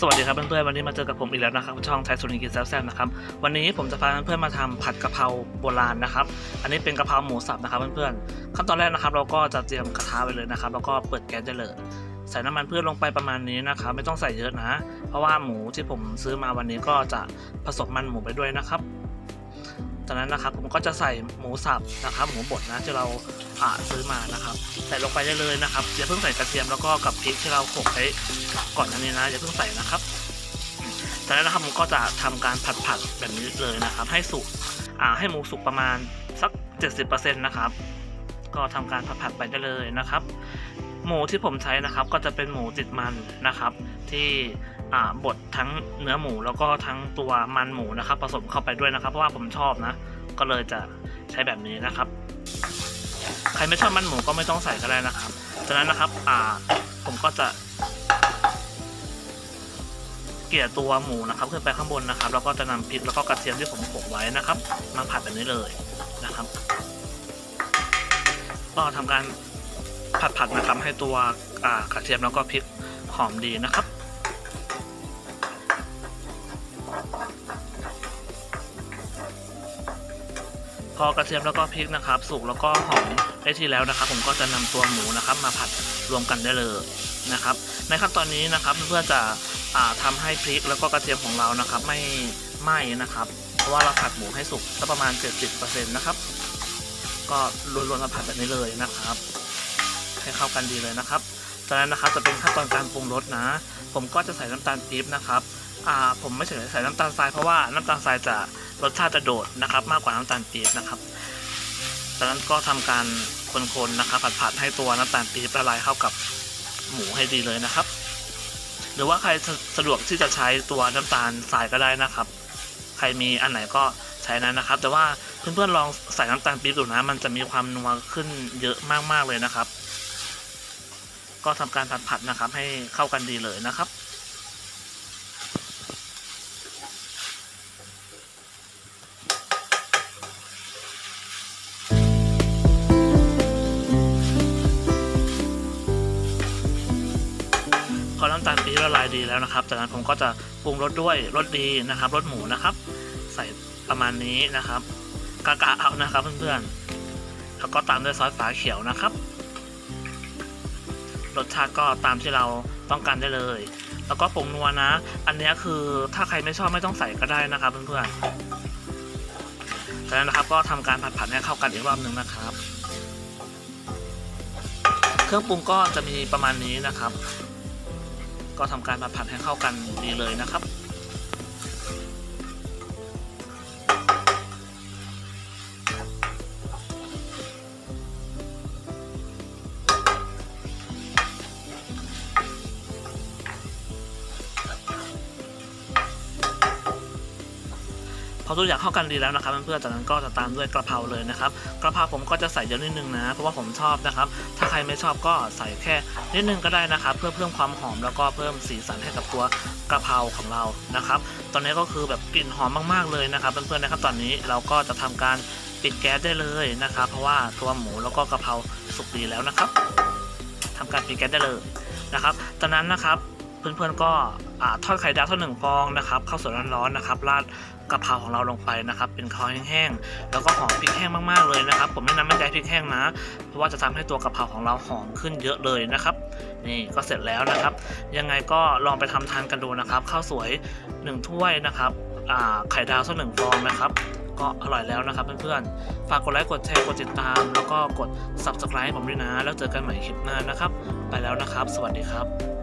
สวัสดีครับเพื่อนๆวันนี้มาเจอกับผมอีกแล้วนะครับช่องไทยสุรินกินแซ่บๆนะครับวันนี้ผมจะพาเพื่อนๆมาทำผัดกะเพราโบราณนะครับอันนี้เป็นกะเพราหมูสับนะครับเพื่อนๆขั้นตอนแรกนะครับ เราก็จะเตรียมกระทะไปเลยนะครับ แล้วก็เปิดแก๊สได้เลย ใส่น้ำมันพืชลงไปประมาณนี้นะครับ ไม่ต้องใส่เยอะนะ เพราะว่าหมูที่ผมซื้อมาวันนี้ก็จะผสมมันหมูไปด้วยนะครับ จากนั้นนะครับผมก็จะใส่หมูสับนะครับหมูบดนะที่เราอ่าซื้อมานะครับใส่ลงไปได้เลยนะครับอย่าเพิ่งใส่กระเทียมแล้วก็กับพริกที่เราโขลกไว้ก่อนอันนี้นะอย่าเพิ่งใส่นะครับจากนั้นนะครับผมก็จะทำการผัดผัดแบบนี้เลยนะครับ ให้สุกอ่าให้หมูสุกประมาณสัก 70%นะครับก็ทำการผัดผัดไปได้เลยนะครับ หมูที่ผมใช้นะครับก็จะเป็นหมูติดมันนะครับ ที่บดทั้งเนื้อหมูแล้วก็ทั้งตัวมันหมูนะครับ ผสมเข้าไปด้วยนะครับ เพราะว่าผมชอบนะ ก็เลยจะใช้แบบนี้นะครับ ใครไม่ชอบมันหมูก็ไม่ต้องใส่ก็ได้นะครับจากนั้นนะครับผมก็จะเกลี่ยตัวหมูนะครับขึ้นไปข้างบนนะครับ แล้วก็จะนำพริกแล้วก็กระเทียมที่ผมโขลกไว้นะครับ มาผัดแบบนี้เลยนะครับ ก็ทำการ ผัดๆนะครับให้ตัวกระเทียมแล้วก็พริกหอมดีนะครับพอกระเทียมแล้วก็พริกนะครับ สุกแล้วก็หอมได้ที่แล้วนะครับ ผมก็จะนำตัวหมูนะครับ มาผัดรวมกันได้เลยนะครับ ในขั้นตอนนี้นะครับเพื่อจะอาทำให้พริกแล้วก็กระเทียมของเรานะครับ ไม่ไหม้นะครับ เพราะว่าเราผัดหมูให้สุกสักประมาณ 70%นะครับ ก็รวนๆมาผัดแบบนี้เลยนะครับ ให้เข้ากันดีเลยนะครับจากนั้นนะครับจะเป็นขั้นตอนการปรุงรสนะ ผมก็จะใส่น้ำตาลปี๊บนะครับอ่าผมไม่ใส่ใส่น้ำตาลทรายเพราะว่าน้ำตาลทรายจะรสชาติจะโดดนะครับ มากกว่าน้ำตาลปี๊บนะครับจากนั้นก็ทำการคนๆนะครับ ผัดๆให้ตัวน้ำตาลปี๊บละลายเข้ากับหมูให้ดีเลยนะครับ หรือว่าใครสะดวกที่จะใช้ตัวน้ำตาลทรายก็ได้นะครับ ใครมีอันไหนก็ใช้นั้นนะครับ แต่ว่าเพื่อนๆลองใส่น้ำตาลปี๊บดูนะ มันจะมีความนัวขึ้นเยอะมากๆเลยนะครับ ก็ทำการผัดๆนะครับ ให้เข้ากันดีเลยนะครับ พอน้ำตาลปี๊บละลายดีแล้วนะครับ จากนั้นผมก็จะปรุงรสด้วยรสดีนะครับรสหมูนะครับ ใส่ประมาณนี้นะครับกะกะเอานะครับเพื่อนๆแล้วก็ตามด้วยซอสฝาเขียวนะครับ รสชาติก็ตามที่เราต้องการได้เลย แล้วก็ผงนัวนะ อันนี้คือถ้าใครไม่ชอบไม่ต้องใส่ก็ได้นะครับเพื่อนๆจากนั้นนะครับก็ทำการผัดๆให้เข้ากันอีกรอบหนึ่งนะครับ เครื่องปรุงก็จะมีประมาณนี้นะครับ ก็ทำการผัดๆให้เข้ากันดีเลยนะครับ พอทุกอย่างเข้ากันดีแล้วนะครับเพื่อนๆจากนั้นก็จะตามด้วยกระเพราเลยนะครับกระเพราผมก็จะใส่เยอะนิดนึงนะ เพราะว่าผมชอบนะครับ ถ้าใครไม่ชอบก็ใส่แค่นิดนึงก็ได้นะครับ เพื่อเพิ่มความหอมแล้วก็เพิ่มสีสันให้กับตัวกระเพราของเรานะครับ ตอนนี้ก็คือแบบกลิ่นหอมมากๆเลยนะครับเพื่อนๆนะครับตอนนี้เราก็จะทำการปิดแก๊สได้เลยนะครับ เพราะว่าตัวหมูแล้วก็กระเพราสุกดีแล้วนะครับทำการปิดแก๊สได้เลยนะครับตอนนั้นนะครับเพื่อนๆก็อทอดไข่ดาวทอดหนึ่งฟองนะครับข้าวสวยร้อนๆนะครับราด กะเพราของเราลงไปนะครับ เป็นข้าแห้งๆแล้วก็หอมพริกแห้งมากๆเลยนะครับ ผมแนะนำไม่ใช้พริกแห้งนะ เพราะว่าจะทำให้ตัวกะเพราของเราหอมขึ้นเยอะเลยนะครับนี่ก็เสร็จแล้วนะครับ ยังไงก็ลองไปทำทานกันดูนะครับข้าวสวย 1 ถ้วยนะครับไข่ดาวสักหนึ่งฟองนะครับก็อร่อยแล้วนะครับเพื่อนๆ ฝากกดไลค์ กดแชร์ กดติดตาม แล้วก็กด subscribe ให้ผมด้วยนะ แล้วเจอกันใหม่คลิปหน้านะครับ ไปแล้วนะครับ สวัสดีครับ